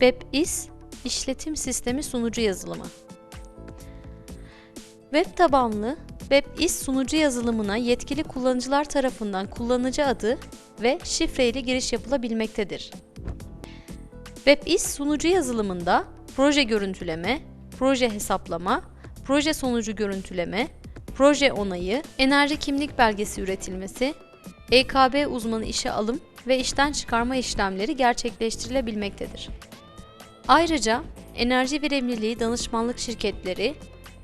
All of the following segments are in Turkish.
WebIS işletim sistemi sunucu yazılımı. Web tabanlı WebIS sunucu yazılımına yetkili kullanıcılar tarafından kullanıcı adı ve şifre ile giriş yapılabilmektedir. WebIS sunucu yazılımında proje görüntüleme, proje hesaplama, proje sonucu görüntüleme, proje onayı, enerji kimlik belgesi üretilmesi, EKB uzmanı işe alım ve işten çıkarma işlemleri gerçekleştirilebilmektedir. Ayrıca enerji verimliliği danışmanlık şirketleri,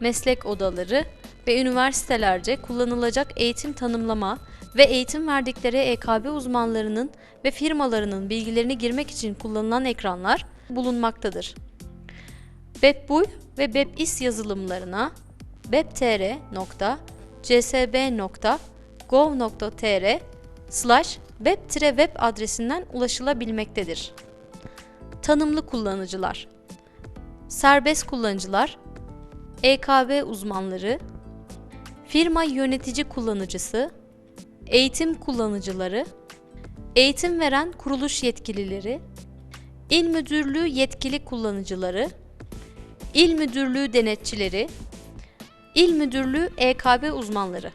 meslek odaları ve üniversitelerce kullanılacak eğitim tanımlama ve eğitim verdikleri EKB uzmanlarının ve firmalarının bilgilerini girmek için kullanılan ekranlar bulunmaktadır. WebBuy ve WebIS yazılımlarına webtr.csb.gov.tr slash web-web adresinden ulaşılabilmektedir. Tanımlı kullanıcılar. Serbest kullanıcılar EKB uzmanları Firma yönetici kullanıcısı Eğitim kullanıcıları Eğitim veren kuruluş yetkilileri İl Müdürlüğü yetkili kullanıcıları İl Müdürlüğü denetçileri İl Müdürlüğü EKB uzmanları